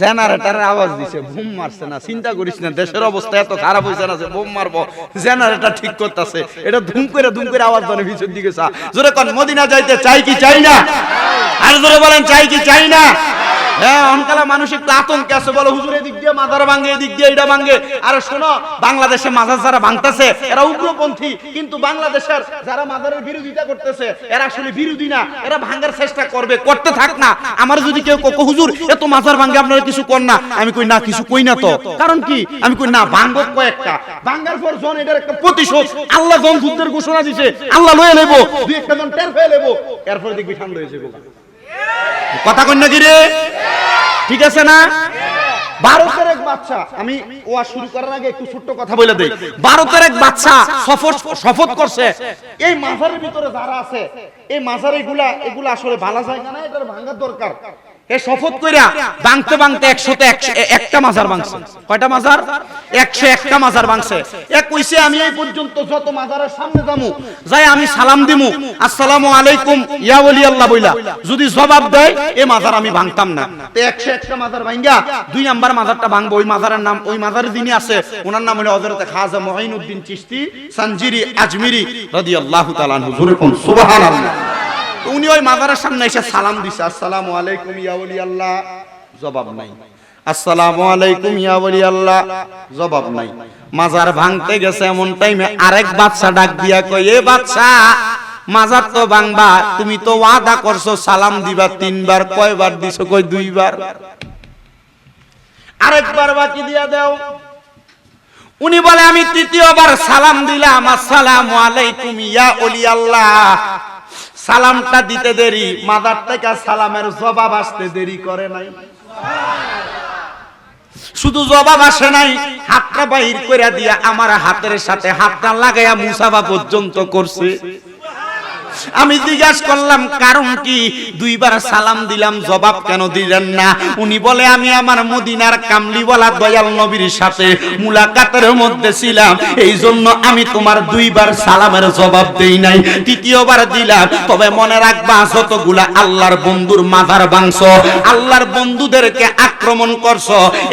জেনারেটারের আওয়াজ দিছে, বুম মারছে না, চিন্তা করিস না, দেশের অবস্থা এত খারাপ হয়েছে না যে বুম মারবো। জেনারেটার ঠিক করতেছে, এটা ধুম করে ধুম করে আওয়াজ ধরে পিছন দিকে চা জোরে কোন, মদিনা যাইতে চাই কি চাই না? আর জোরে বলেন, চাই কি চাই না? হ্যাঁ আমার যদি কেউ কো হুজুর এত মাজার ভাঙে, আপনারা কিছু কর না। আমি কই, না, কিছু কই না তো। কারণ কি? আমি কই, না, ভাঙব কয়েকটা। ভাঙার পর জন এটার একটা প্রতিশোধ। আল্লাহ জন যুদ্ধের ঘোষণা দিছে, আল্লাহ লয়ে নেব। দুই একটা জন টের হয়ে নেব। এরপরে দেখবি ঠান্ডা হয়েছে কথা কন্যা কি রে। ঠিক আছে না? ভারতের এক বাচ্চা, আমি শুরু করার আগে একটু ছোট্ট কথা বলে দেই। ভারতের এক বাচ্চা শপথ শপথ করছে। এই ভিতরে আছে, এই এগুলা আসলে ভালা ভাঙার দরকার। মাজার মাজার? মাজার আমি সালাম দিমু। আলাইকুম, ইয়া বইলা। যদি জবাব দেয়, এ মাজার আমি ভাঙতাম না। একশো একটা মাজার ভাঙ্গা দুই নাম্বার মাজারটা ভাঙবো। ওই মাজারের নাম ওই মাজারের যিনি আছে, ওনার নাম হলো হযরত খাজা মহিনুদ্দিন চিশতি সঞ্জিরি আজমিরি, রাদিয়াল্লাহু তাআলা আনহু। জোরে কোন, সুবহানাল্লাহ। তো উনি ওই মাজারের সামনে এসে সালাম দিছে, আসসালামু আলাইকুম ইয়া ওলি আল্লাহ জবাব নাই। আসসালামু আলাইকুম ইয়া ওলি আল্লাহ জবাব নাই। মাজার ভাঙতে গেছে এমন টাইমে আরেক বাচ্চা ডাক দিয়া কই এ বাচ্চা মাজার তো ভাঙবা তুমি তো ওয়াদা করছ, সালাম দিবা তিনবার, কয়বার দিছো কই দুইবার? আরেকবার বাকি দিয়া দাও। উনি বলে, আমি তৃতীয়বার সালাম দিলাম, আসসালামু আলাইকুম ইয়া ওলি আল্লাহ সালামটা দিতে দেরি, মাদার থেকে সালামের জবাব আসতে দেরি করে নাই। শুধু জবাব আসে নাই, হাতটা বাহির করে দিয়া আমার হাতের সাথে হাতটা লাগাইয়া মুসাফা পর্যন্ত করছে। আমি জিজ্ঞাসা করলাম, কারণ কি? দুইবার সালাম দিলাম, জবাব কেন দিলেন না? উনি বলে, আমি আমার মদিনার কামলিওয়ালা দয়াল নবীর সাথে মুলাকাতের মধ্যে ছিলাম। এই জন্য আমি তোমার দুইবার সালামের জবাব দেই নাই। তৃতীয়বার দিলাম। তবে মনে রাখবা, যতগুলা আল্লাহর বন্ধুর মাথার বাংশ আল্লাহর বন্ধুদেরকে আক্রমণ করছ,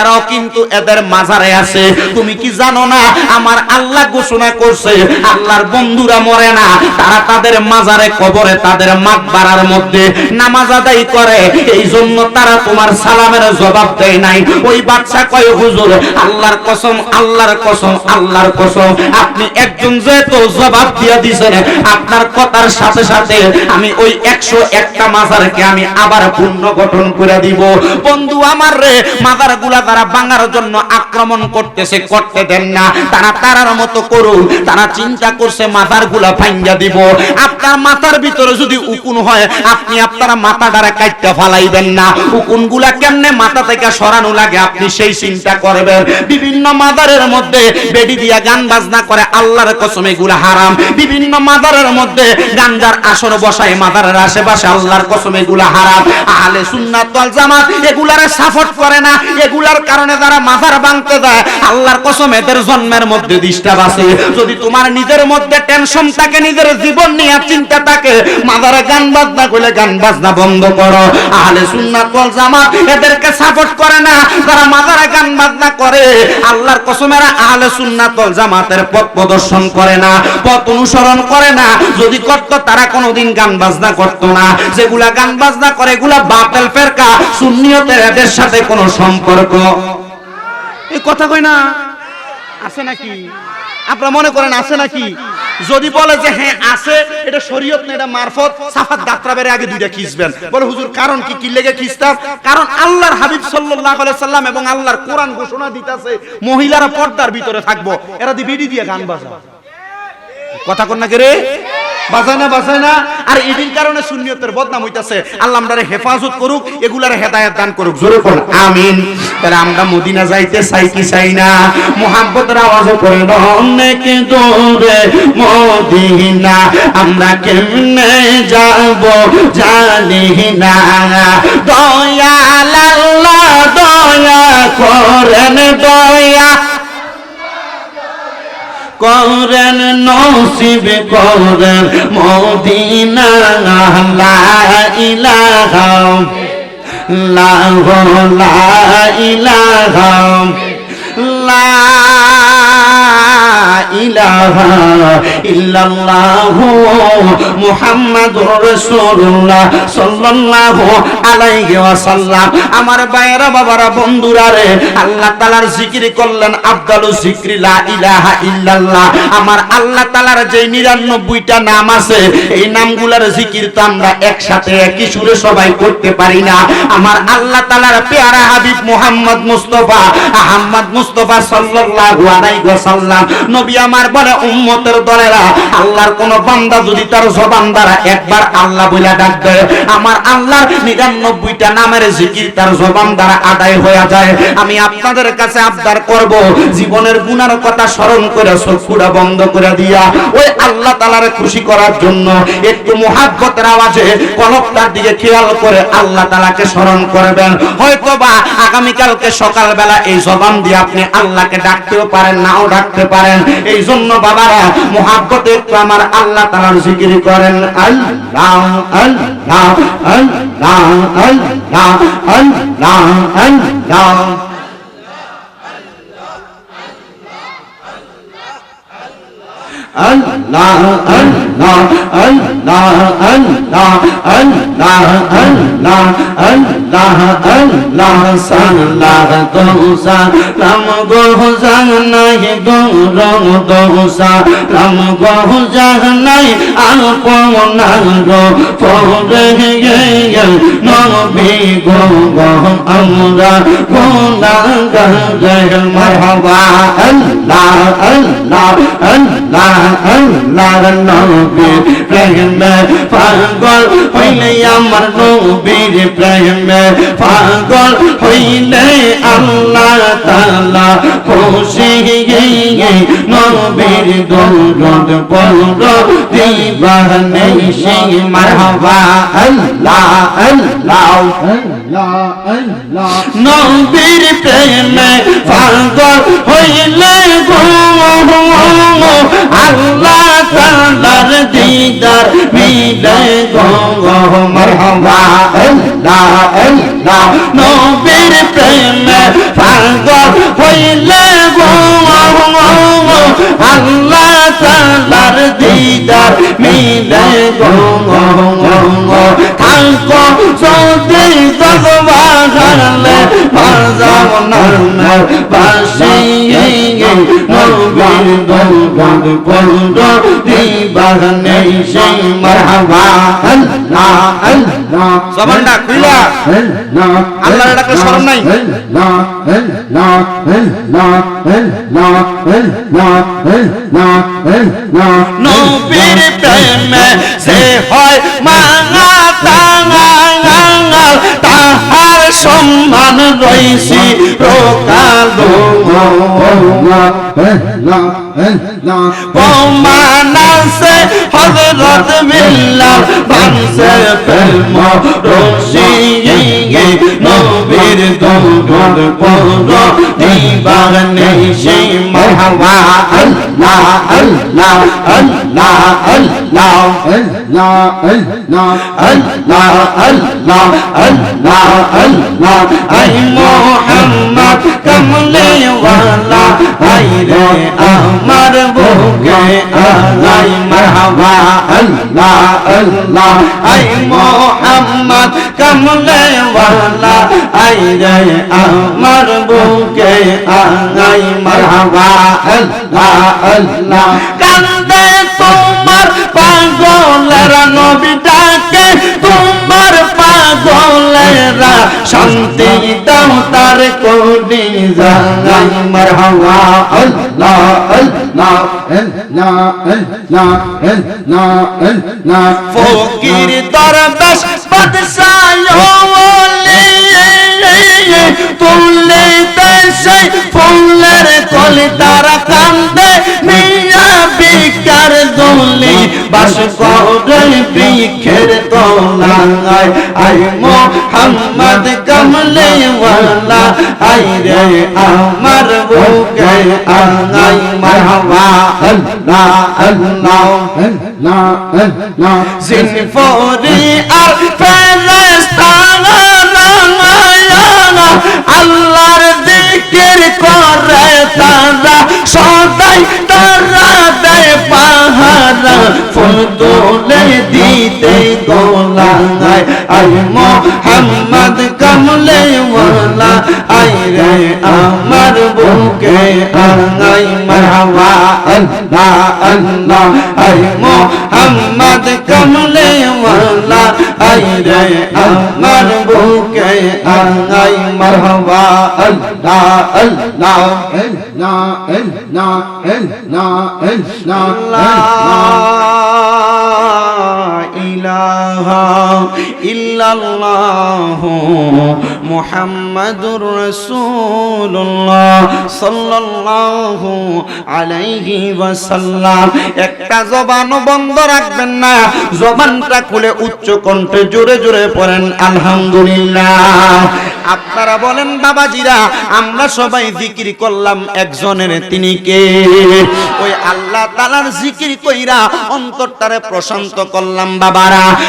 এরাও কিন্তু এদের মাজারে আছে। তুমি কি জানো না, আমার আল্লাহ ঘোষণা করছে, আল্লাহর বন্ধুরা মরে না, তারা তাদের মাজারে কবরে তাদের মাত বাড়ার মধ্যে নামাজ আদায় করে। এই জন্য তারা তোমার সালামের জবাব দেয় নাই। ওই বাচ্চা কয়, হুজুর, আল্লাহর কসম আল্লাহর কসম আল্লাহর কসম। আপনি একজন যেহেতু জবাব দিয়ে দিছেন, আপনার কথার সাথে সাথে আমি ওই একশো একটা মাজারকে আমি আবার পূর্ণ গঠন করে দিব। বন্ধু আমার রে মাজারগুলা তারা বাঙার জন্য আক্রমণ করতেছে, করতে দেন না। তারা তারার মতো করুন তারা চিন্তা করছে মাথারগুলা ভাঙ্গা দিব। আপনার মাথার ভিতরে যদি উকুন হয়, আপনি আপনার দ্বারা কাটতে ফালাইবেন না। উকুনগুলা কেমনে মাথা থেকে সরানো লাগে, আপনি সেই চিন্তা করবেন। বিভিন্ন মাদারের মধ্যে বেডি দিয়া গান বাজনা করে, আল্লাহর কসম এগুলা হারাম। বিভিন্ন মাদারের মধ্যে গাঞ্জার আসর বসায়, মাদারের আশেপাশে আল্লাহর কসম এগুলা হারাম। আহলে সুন্নাত ওয়াল জামাত এগুলারে সাপোর্ট করে না। এগুলার কারণে যারা মাথার ভাঙতে দেয় আল্লাহর কসম এদের জন্মের মধ্যে ডিস্টার্ব আছে। যদি তোমার নিজের মধ্যে টেনশন থাকে, নিজের জীবন নিয়ে চিন্তা থাকে, মাদারে গান বাজনা করলে গান বাজনা বন্ধ করো। আহলে সুন্নাত ওয়াল জামাত এদেরকে সাপোর্ট করে না, যারা মাদারে গান বাজনা করে। আল্লাহর কসমেরা আহলে সুন্নাত ওয়াল জামাতের পথ প্রদর্শন করে না, পথ অনুসরণ করে না। যদি করতো, তারা কোনোদিন গান বাজনা করতো না। যেগুলা গান বাজনা করে, এগুলা বাতেল ফেরকা, সুন্নিয়তের এদের সাথে কোনো সম্পর্ক। এই কথা কই না? আছে নাকি? আপনারা মনে করেন আছে নাকি? যদি বলে যে হ্যাঁ আছে, এটা শরীয়ত না, এটা মারফত, সাফাত দাত্রা বেড়ে আগে দুইটা খিসবেন। বলে, হুজুর, কারণ কি? কি লেগে খিসতাম? কারণ আল্লাহর হাবিব সাল্লাল্লাহু আলাইহি সাল্লাম এবং আল্লাহর কোরআন ঘোষণা দিতাছে, মহিলারা পর্দার ভিতরে থাকব। এরা দি বিডি দিয়ে গান বাজা কথা কন না কে রে? বাজায় না বাজায় না। আর এটির কারণে সুন্নিয়তের বদনাম হইতাছে। আল্লাহ আমরারে হেফাজত করুক, এগুলার হেদায়েত দান করুক। জোরে কোন আমিন। তাহলে আমরা মদিনা যাইতে চাই কি চাই না? মোহাব্বতের আওয়াজ করে অনেক দূরে মদিনা। আমরা কেমনে যাব জানি না। দয়াল আল্লাহ, দয়া করেন দয়া। করেন নসিব করেন মদিনা ইলাহ লাহ লাহ লাহ আমার বন্ধুরা রে, আল্লাহ করলেন ইল্লাল্লাহ। আমার আল্লাহ যে 99টা নাম আছে, এই নামগুলোর জিকির তো আমরা একসাথে, একই সুরে সবাই করতে পারি না। আমার আল্লাহ তাআলার পেয়ারা হাবিব মুহাম্মদ মুস্তাফা আহমদ মুস্তাফা সাল্লাল্লাহু আলাইহি নবী আমার বলে উম্মতের দলেরা, আল্লাহর কোন বান্দা যদি তার জবান দ্বারা একবার আল্লাহ বলে ডাক দেয়, আমার আল্লাহর নিরানব্বইটা নামের জিকির তার জবান দ্বারা আদায় হয়ে যায়। আমি আপনাদের কাছে আবদার করব, জীবনের গুনার কথা স্মরণ করে চক্ষুটা বন্ধ করে দিয়া, ওই আল্লাহ তালার খুশি করার জন্য একটু মোহাব্বতের আওয়াজে কলকটার দিকে খেয়াল করে আল্লাহ তালাকে স্মরণ করবেন। হয়তো বা আগামীকালকে সকালবেলা এই জবান দিয়ে আপনি আল্লাহকে ডাকতেও পারেন, নাও ডাকতে পারেন। এই জন্য বাবারা, মহাব্বতে একটু আমার আল্লাহ তালার জিকির করেন। আল্লাহ আল্লাহ আল্লাহ। আল্লাহ আল্লাহ আল্লাহ। la la ấn la ấn la ấn la ấn la ấn la sang la tu sa nam, go sang nay go rong tu sa nam, go sang nay an po nan go po, re ye ye no, bi, go go, am, ra. Go, na, ga, re, ma, ha, ba. La ấn la ấn la ấn la ấn la নবী প্রেমে পাগল হইলে আমার নবীর প্রেমে পাগল হইলে আল্লাহ তাআলা খুশি নবীর দৌলত পড় দিবানে সেই মারহাবা আল্লাহ আল্লাহ নবীর প্রেমে পাগল হইলে গো دیدار ملے گو مرحبا اللہ اللہ نو پیر پریم فانگو ہوئی لے گو اللہ تعالیٰ دیدار ملے گو تھانگو سو دیدار واغر لے مرزا و نرمر باشی বল বল বল দি বাগানে সেই মারহাবা আল্লাহ আল্লাহ জবানটা খুলা আল্লাহ আল্লাহর ডাকে শরম নাই। আল্লাহ আল্লাহ আল্লাহ আল্লাহ আল্লাহ আল্লাহ আল্লাহ সে হয় মাঙ্গা সম্মান রয়েছে প্রকালো পমানাসে হজরত মিল্লা বাংসে প্রেম রসিয়ে নবীর দৌড় পৌর দিবার নেই সে মহাবা মোহাম্মদ কমলে ওয়ালা আই রে আমার বুকে আলাই মারহাবা আল্লাহ আল্লাহ আই মোহাম্মদ কমলে ওয়ালা আই রে আমার বুকে আলাই মারহাবা আল্লাহ আল্লাহ কান্দে তোমার পাগলের নবী পাগলেরা শান্তি দাও তার কোডি জানাই। মারহাবা, আল্লাহ আল্লাহ ফকির দরবেশ বাদশাহ তুললে দেশে ফুলের কলি তারা কান্দে। মিয়া বিকার দোলে, বাস করে বৃক্ষের আই আই মোহাম্মদ কমলে ওয়ালা, আই রে আমার বুকে আই মারহাবা, আল্লাহ আল্লাহ আল্লাহ। আল্লাহ জিনফরি আর ফেরেশতারা রামায়ানা আল্লাহর জিকির করে তারা, সদাই তারা দেয় পাহারা। দিতে গোলায় আই মোহাম্মদ কমলে ওয়ালা আই রে আমার বুকে আই মারহাবা। আল্লাহ আল্লাহ। আই মোহাম্মদ কমলে ওয়ালা আই রে আমার বুকে আই মারহাবা। আল্লাহ আল্লাহ। Allah, Allah, Allah, Allah, ইলাহা ইল্লাল্লাহ মুহাম্মাদুর রাসূলুল্লাহ সাল্লাল্লাহু আলাইহি ওয়াসাল্লাম। একটা জবানও বন্ধ রাখবেন না। জবানটা খুলে উচ্চ কণ্ঠে জোরে জোরে পড়েন, আলহামদুলিল্লাহ। আপনারা বলেন, বাবাজিরা, আমরা সবাই জিকির করলাম একজনের, তিনি কে? ওই আল্লাহ তালার জিকির কইরা অন্তরটারে প্রশান্ত করলাম বাবারা